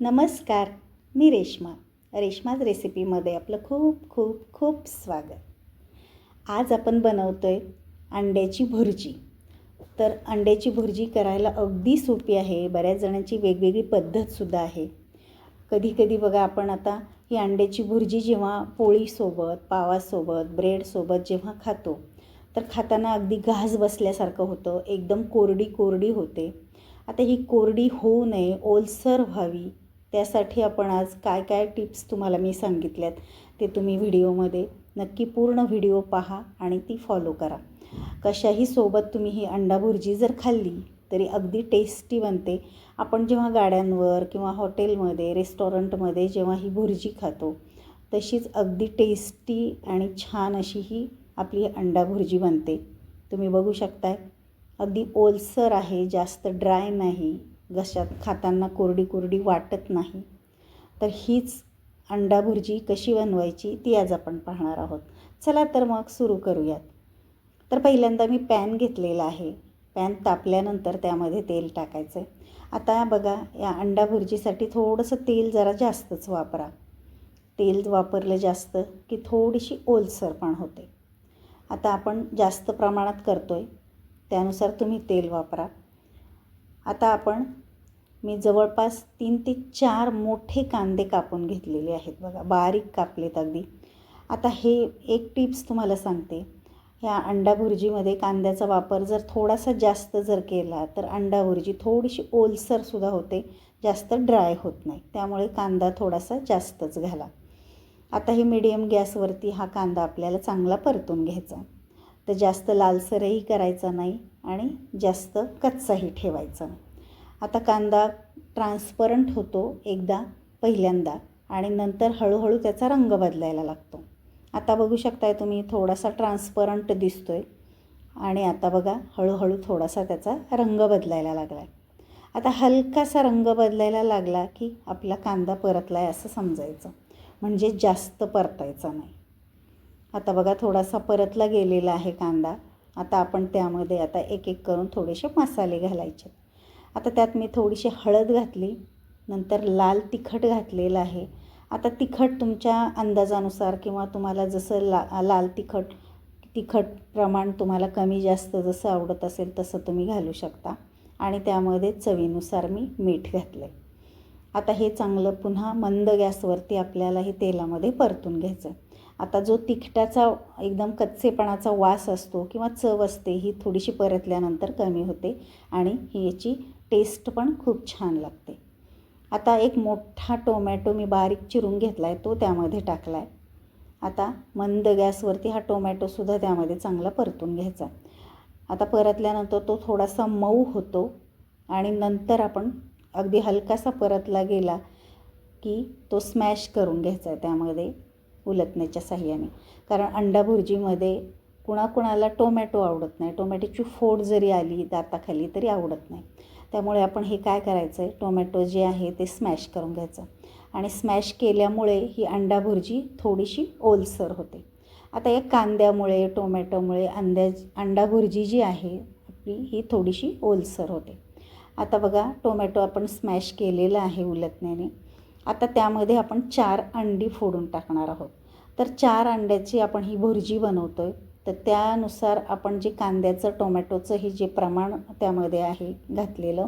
नमस्कार मी रेश्मा. रेश्माज रेसिपीमध्ये आपलं खूप खूप खूप स्वागत. आज आपण बनवतो आहे अंड्याची भुर्जी. तर अंड्याची भुर्जी करायला अगदी सोपी आहे बऱ्याच जणांची वेगवेगळी पद्धतसुद्धा आहे. कधी कधी बघा आपण आता ही अंड्याची भुर्जी जेव्हा पोळीसोबत पावासोबत ब्रेडसोबत जेव्हा खातो तर खाताना अगदी घास बसल्यासारखं होतं एकदम कोरडी कोरडी होते. आता ही कोरडी होऊ नये ओलसर व्हावी त्यासाठी आपण आज काय काय टिप्स तुम्हाला मी सांगितल्यात ते तुम्ही व्हिडिओमध्ये नक्की पूर्ण व्हिडिओ पहा आणि ती फॉलो करा. कशाही सोबत तुम्ही ही अंडा भुर्जी जर खाल्ली तरी अगदी टेस्टी बनते. आपण जेव्हा गाड्यांवर किंवा हॉटेलमध्ये रेस्टॉरंटमध्ये जेव्हा ही भुर्जी खातो तशीच अगदी टेस्टी आणि छान अशी ही आपली अंडा भुर्जी बनते. तुम्ही बघू शकताय अगदी ओलसर आहे जास्त ड्राय नाही. घशात खाताना कोरडी कोरडी वाटत नाही. तर हीच अंडा भुर्जी कशी बनवायची ती आज आपण पाहणार आहोत. चला तर मग सुरू करूयात. तर पहिल्यांदा मी पॅन घेतलेला आहे. पॅन तापल्यानंतर त्यामध्ये तेल टाकायचं आहे आता बघा या अंडा भुर्जीसाठी थोडंसं तेल जरा जास्तच वापरा. तेल वापरलं जास्त की थोडीशी ओलसर पण होते. आता आपण जास्त प्रमाणात करतो आहे त्यानुसार तुम्ही तेल वापरा. आता आपण मी जवळपास तीन ते चार मोठे कांदे कापून घेतलेले आहेत बघा बारीक कापलेत अगदी. आता हे एक टिप्स तुम्हाला सांगते. ह्या अंडा भुर्जीमध्ये कांद्याचा वापर जर थोडासा जास्त जर केला तर अंडा भुर्जी थोडीशी ओलसरसुद्धा होते जास्त ड्राय होत नाही. त्यामुळे कांदा थोडासा जास्तच घाला. आता हे मीडियम गॅसवरती हा कांदा आपल्याला चांगला परतून घ्यायचा. तर जास्त लालसरही करायचा नाही आणि जास्त कच्चाही ठेवायचा नाही. आता कांदा ट्रान्सपरंट होतो एकदा पहिल्यांदा आणि नंतर हळूहळू त्याचा रंग बदलायला लागतो. आता बघू शकताय तुम्ही थोडासा ट्रान्सपरंट दिसतो आहे आणि आता बघा हळूहळू थोडासा त्याचा रंग बदलायला लागला आहे आता हलकासा रंग बदलायला लागला की आपला कांदा परतला आहे असं समजायचं. म्हणजे जास्त परतायचा नाही. आता बघा थोडासा परतला गेलेला आहे कांदा. आता आपण त्यामध्ये आता एक एक करून थोडेसे मसाले घालायचे. आता त्यात मी थोडीशी हळद घातली नंतर लाल तिखट घातलेलं आहे. आता तिखट तुमच्या अंदाजानुसार किंवा तुम्हाला जसं ला लाल तिखट तिखट प्रमाण तुम्हाला कमी जास्त जसं आवडत असेल तसं तुम्ही घालू शकता. आणि त्यामध्ये चवीनुसार मी मीठ घातलं आता हे चांगलं पुन्हा मंद गॅसवरती आपल्याला हे तेलामध्ये परतून घ्यायचं आता जो तिखटाचा एकदम कच्चेपणाचा वास असतो किंवा चव असते ही थोडीशी परतल्यानंतर कमी होते आणि ही याची टेस्ट पण खूप छान लागते. आता एक मोठा टोमॅटो मी बारीक चिरून घेतला आहे तो त्यामध्ये टाकला आहे आता मंद गॅसवरती हा टोमॅटोसुद्धा त्यामध्ये चांगला परतून घ्यायचा. आता परतल्यानंतर तो थोडासा मऊ होतो आणि नंतर आपण अगदी हलकासा परतला गेला की तो स्मॅश करून घ्यायचा आहे त्यामध्ये. उलटण्याच्या साह्याने. कारण अंडा भुर्जीमध्ये कुणाकुणाला टोमॅटो आवडत नाही. टोमॅटोची फोड जरी आली दाताखाली तरी आवडत नाही. त्यामुळे आपण हे काय करायचं आहे टोमॅटो जे आहे ते स्मॅश करून घ्यायचं. आणि स्मॅश केल्यामुळे ही अंडा भुर्जी थोडीशी ओलसर होते. आता या कांद्यामुळे टोमॅटोमुळे अंड्या अंडा भुर्जी जी आहे आपली ही थोडीशी ओलसर होते. आता बघा टोमॅटो आपण स्मॅश केलेला आहे उलटण्याने. आता त्यामध्ये आपण चार अंडी फोडून टाकणार आहोत. तर चार अंड्याची आपण ही भुर्जी बनवतो आहे तर त्यानुसार आपण जे कांद्याचं टोमॅटोचं हे जे प्रमाण त्यामध्ये आहे घातलेलं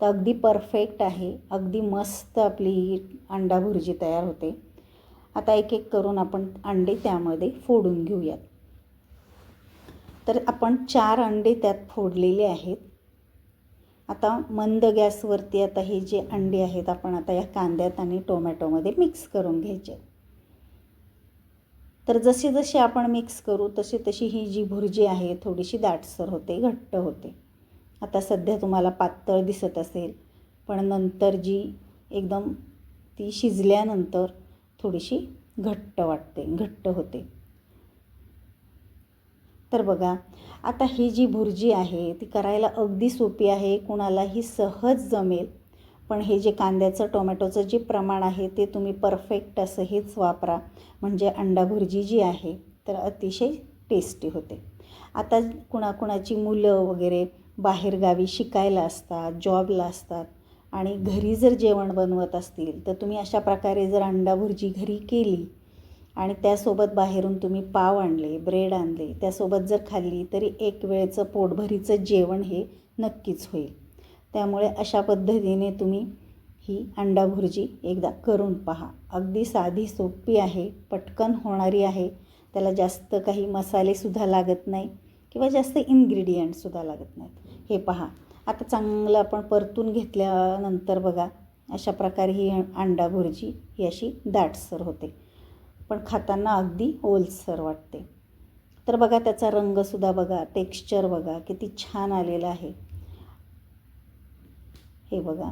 तर अगदी परफेक्ट आहे. अगदी मस्त आपली ही अंडा भुर्जी तयार होते. आता एक एक करून आपण अंडे त्यामध्ये फोडून घेऊयात. तर आपण चार अंडे त्यात फोडलेले आहेत. आता मंद गॅसवरती आता हे जे अंडे आहेत आपण आता या कांद्यात आणि टोमॅटोमध्ये मिक्स करून घ्यायचे. तर जसे जसे आपण मिक्स करू तशी तशी ही जी भुर्जी आहे थोडीशी दाटसर होते घट्ट होते. आता सध्या तुम्हाला पातळ दिसत असेल पण नंतर जी एकदम ती शिजल्यानंतर थोडीशी घट्ट वाटते घट्ट होते. तर बघा आता ही जी भुर्जी आहे ती करायला अगदी सोपी आहे कुणालाही सहज जमेल. पण हे जे कांद्याचं टोमॅटोचं जे प्रमाण आहे ते तुम्ही परफेक्ट असं हेच वापरा. म्हणजे अंडा भुर्जी जी आहे तर अतिशय टेस्टी होते. आता कुणाकुणाची मुलं वगैरे बाहेरगावी शिकायला असतात जॉबला असतात आणि घरी जर जेवण बनवत असतील तर तुम्ही अशा प्रकारे जर अंडा भुर्जी घरी केली आणि त्यासोबत बाहेरून तुम्ही पाव आणले ब्रेड आणले त्यासोबत जर खाल्ली तरी एक वेळचं पोटभरीचं जेवण हे नक्कीच होईल. त्यामुळे अशा पद्धतीने तुम्ही ही अंडा भुर्जी एकदा करून पहा. अगदी साधी सोपी आहे पटकन होणारी आहे. त्याला जास्त काही मसालेसुद्धा लागत नाही किंवा जास्त इन्ग्रेडियंटसुद्धा लागत नाहीत. हे पहा. आता चांगलं आपण परतून घेतल्यानंतर बघा अशा प्रकारे ही अंडा भुर्जी ही अशी दाटसर होते. पण खाताना अगदी ओलसर वाटते. तर बघा त्याचा रंगसुद्धा बघा टेक्स्चर बघा किती छान आलेलं आहे. हे बघा.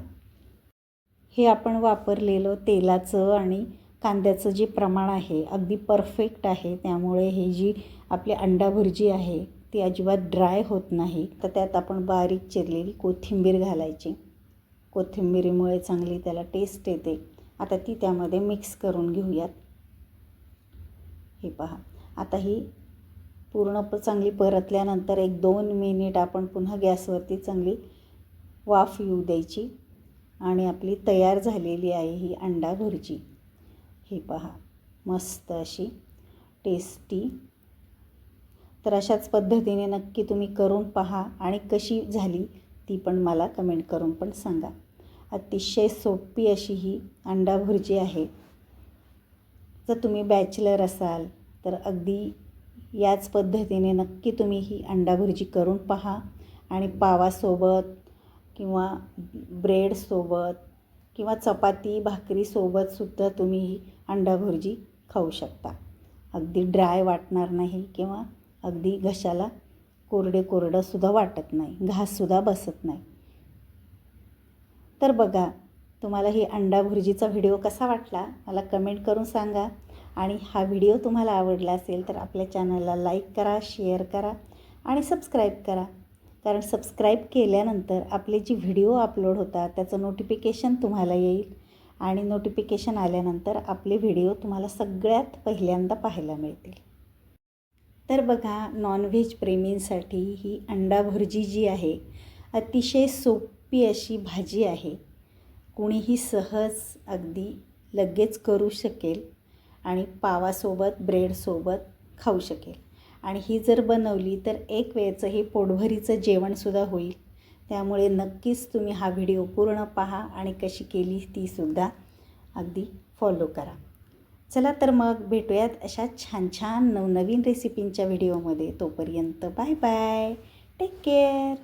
हे आपण वापरलेलं तेलाचं आणि कांद्याचं जे प्रमाण आहे अगदी परफेक्ट आहे. त्यामुळे हे जी आपली अंडा भुर्जी आहे ती अजिबात ड्राय होत नाही. तर त्यात आपण बारीक चिरलेली कोथिंबीर घालायची. कोथिंबीरीमुळे चांगली त्याला टेस्ट येते. आता ती त्यामध्ये मिक्स करून घेऊयात. हे पहा. आता ही पूर्ण प चांगली परतल्यानंतर एक दोन मिनिट आपण पुन्हा गॅसवरती चांगली वाफ येऊ द्यायची आणि आपली तयार झालेली आहे ही अंडा भुर्जी हे पहा मस्त अशी टेस्टी तर अशाच पद्धतीने नक्की तुम्ही करून पहा आणि कशी झाली ती पण मला कमेंट करून पण सांगा. अतिशय सोपी अशी ही अंडा भुर्जी आहे. जर तुम्ही बॅचलर असाल तर अगदी याच पद्धतीने नक्की तुम्ही ही अंडा भुर्जी करून पहा. आणि पावासोबत किंवा ब्रेडसोबत किंवा चपाती भाकरीसोबतसुद्धा तुम्ही ही अंडा भुर्जी खाऊ शकता. अगदी ड्राय वाटणार नाही किंवा अगदी घशाला कोरडे कोरडंसुद्धा वाटत नाही. घाससुद्धा बसत नाही. तर बघा तुम्हाला ही अंडा भुर्जीचा व्हिडिओ कसा वाटला मला कमेंट करून सांगा. आणि हा व्हिडिओ तुम्हाला आवडला असेल तर आपल्या चॅनलला लाईक करा शेअर करा आणि सबस्क्राईब करा. कारण सबस्क्राईब केल्यानंतर आपले जी व्हिडिओ अपलोड होतात त्याचं नोटिफिकेशन तुम्हाला येईल. आणि नोटिफिकेशन आल्यानंतर आपले व्हिडिओ तुम्हाला सगळ्यात पहिल्यांदा पाहायला मिळतील. तर बघा नॉनव्हेज प्रेमींसाठी ही अंडा भुर्जी जी आहे अतिशय सोपी अशी भाजी आहे. कुणीही सहज अगदी लगेच करू शकेल आणि पावासोबत ब्रेडसोबत खाऊ शकेल. आणि ही जर बनवली तर एक वेळचं हे पोटभरीचं जेवणसुद्धा होईल. त्यामुळे नक्कीच तुम्ही हा व्हिडिओ पूर्ण पहा आणि कशी केली तीसुद्धा अगदी फॉलो करा. चला तर मग भेटूयात अशा छान छान नवनवीन रेसिपींच्या व्हिडिओमध्ये. तोपर्यंत बाय बाय. Take care